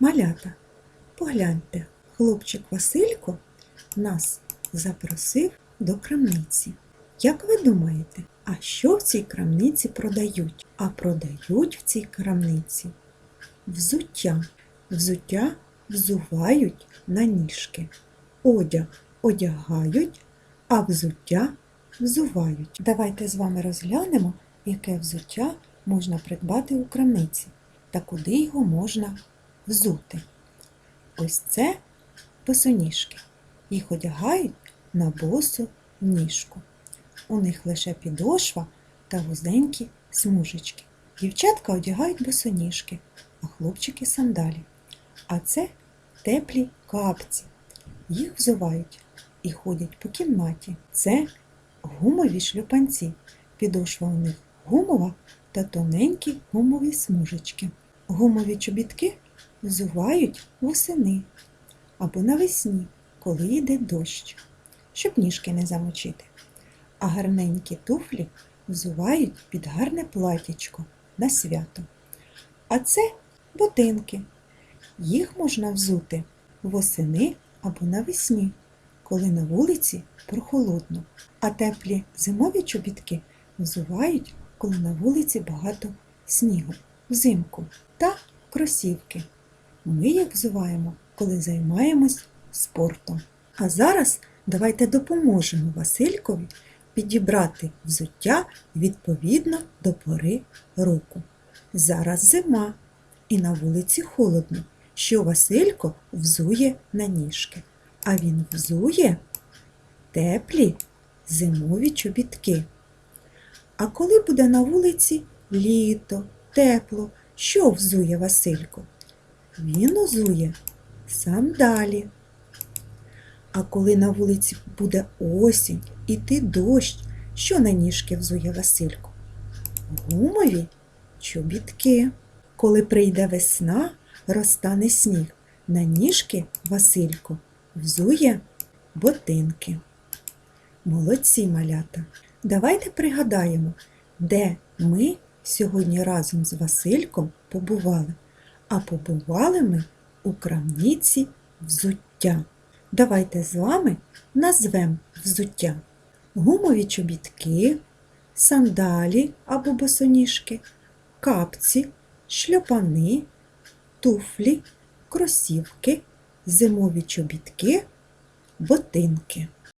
Малята, погляньте, хлопчик Василько нас запросив до крамниці. Як ви думаєте, а що в цій крамниці продають? А продають в цій крамниці взуття. Взуття взувають на ніжки. Одяг одягають, а взуття взувають. Давайте з вами розглянемо, яке взуття можна придбати у крамниці та куди його можна взути. Ось це босоніжки. Їх одягають на босу ніжку. У них лише підошва та вузенькі смужечки. Дівчатка одягають босоніжки, а хлопчики сандалі. А це теплі капці. Їх взувають і ходять по кімнаті. Це гумові шлюпанці. Підошва у них гумова та тоненькі гумові смужечки. Гумові чобітки взувають восени або навесні, коли йде дощ, щоб ніжки не замочити. А гарненькі туфлі взувають під гарне платячко на свято. А це ботинки. Їх можна взути восени або навесні, коли на вулиці прохолодно. А теплі зимові чобітки взувають, коли на вулиці багато снігу, взимку та кросівки. Ми їх взуваємо, коли займаємось спортом. А зараз давайте допоможемо Василькові підібрати взуття відповідно до пори року. Зараз зима і на вулиці холодно, що Василько взує на ніжки. А він взує теплі зимові чобітки. А коли буде на вулиці літо, тепло, що взує Василько? Він узує сандалі. А коли на вулиці буде осінь, іти дощ, що на ніжки взує Василько? Гумові чобітки. Коли прийде весна, розтане сніг, на ніжки Василько взує ботинки. Молодці малята. Давайте пригадаємо, де ми сьогодні разом з Васильком побували. А побували ми у крамниці взуття. Давайте з вами назвемо взуття. Гумові чобітки, сандалі або босоніжки, капці, шльопани, туфлі, кросівки, зимові чобітки, ботинки.